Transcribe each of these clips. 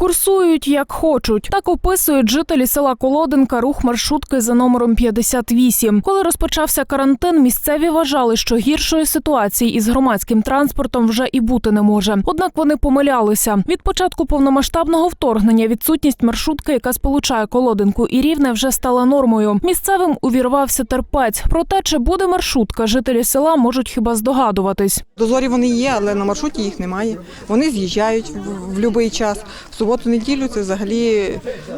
Курсують як хочуть. Так описують жителі села Колодинка рух маршрутки за номером 58. Коли розпочався карантин, місцеві вважали, що гіршої ситуації із громадським транспортом вже і бути не може. Однак вони помилялися. Від початку повномасштабного вторгнення відсутність маршрутки, яка сполучає Колодинку і Рівне, вже стала нормою. Місцевим увірвався терпець. Про те, чи буде маршрутка, жителі села можуть хіба здогадуватись. Дозорі вони є, але на маршруті їх немає. Вони з'їжджають в будь-який час. Суботу-неділю це взагалі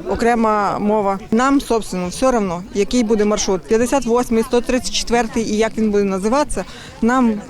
окрема мова. Нам, собственно, все одно, який буде маршрут. 58, 134 і як він буде називатися, нам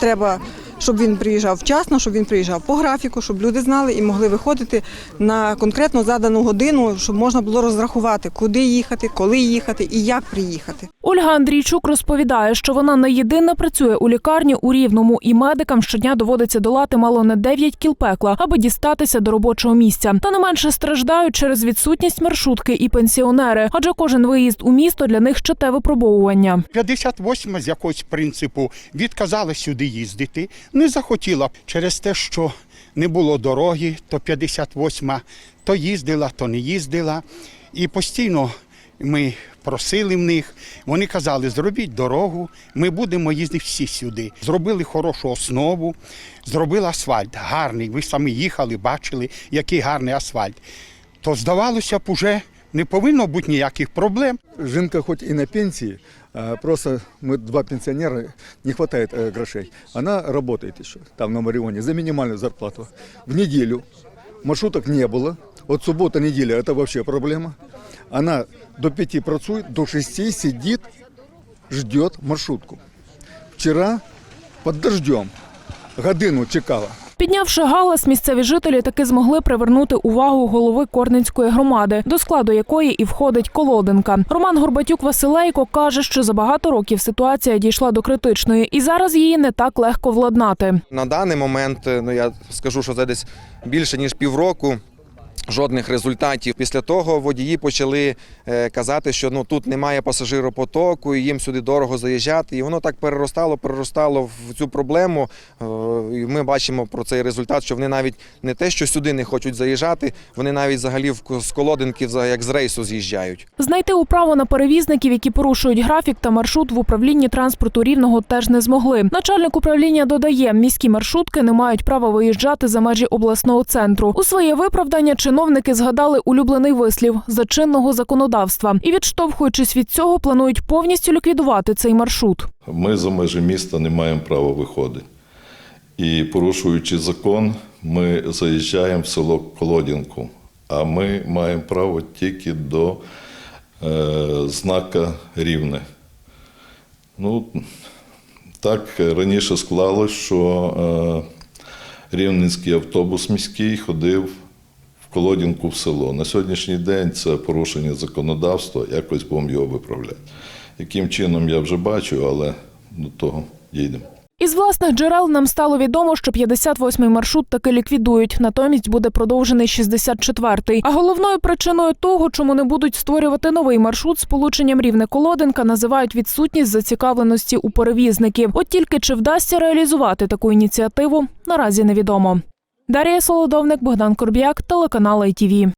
треба, щоб він приїжджав вчасно, щоб він приїжджав по графіку, щоб люди знали і могли виходити на конкретно задану годину, щоб можна було розрахувати, куди їхати, коли їхати і як приїхати. Ольга Андрійчук розповідає, що вона не єдина працює у лікарні у Рівному, і медикам щодня доводиться долати мало не 9 кіл пекла, аби дістатися до робочого місця. Та не менше страждають через відсутність маршрутки і пенсіонери, адже кожен виїзд у місто для них ще те випробовування. 58 з якогось принципу відказала сюди їздити, не захотіла через те, що не було дороги, то 58-ма то їздила, то не їздила. І постійно ми просили в них. Вони казали, зробіть дорогу, ми будемо їздити всі сюди. Зробили хорошу основу, зробили асфальт гарний. Ви самі їхали, бачили, який гарний асфальт. То здавалося б, уже не повинно бути ніяких проблем. Жінка хоч і на пенсії, а просто мы два пенсионера, не хватает э, грошей. Она работает еще там на Марионе за минимальную зарплату. В неделю маршруток не было. Вот суббота, неделя – это вообще проблема. Она до пяти працует, до шести сидит, ждет маршрутку. Вчера под дождем годину чекала. Піднявши галас, місцеві жителі таки змогли привернути увагу голови Корненської громади, до складу якої і входить Колоденка. Роман Горбатюк Василейко каже, що за багато років ситуація дійшла до критичної, і зараз її не так легко владнати. На даний момент, ну я скажу, що за десь більше ніж півроку. Жодних результатів. Після того водії почали е, казати, що ну тут немає пасажиропотоку, і їм сюди дорого заїжджати. І воно так переростало, переростало в цю проблему. Е, і ми бачимо про цей результат, що вони навіть не те, що сюди не хочуть заїжджати, вони навіть взагалі з колодинки як з рейсу з'їжджають. Знайти управу на перевізників, які порушують графік та маршрут в управлінні транспорту рівного теж не змогли. Начальник управління додає, міські маршрутки не мають права виїжджати за межі обласного центру. У своє виправдання чиновники згадали улюблений вислів за чинного законодавства і, відштовхуючись від цього, планують повністю ліквідувати цей маршрут. Ми за межі міста не маємо права виходити. І порушуючи закон, ми заїжджаємо в село Колодінку, а ми маємо право тільки до е, знака рівне. Ну, так раніше склалось, що е, рівненський автобус міський ходив Колодінку в село. На сьогоднішній день це порушення законодавства, якось будемо його виправляти. Яким чином я вже бачу, але до того дійдемо. Із власних джерел нам стало відомо, що 58-й маршрут таки ліквідують. Натомість буде продовжений 64-й. А головною причиною того, чому не будуть створювати новий маршрут з полученням рівне Колоденка, називають відсутність зацікавленості у перевізників. От тільки чи вдасться реалізувати таку ініціативу, наразі невідомо. Дар'я Солодовник, Богдан Корб'як, телеканал ITV.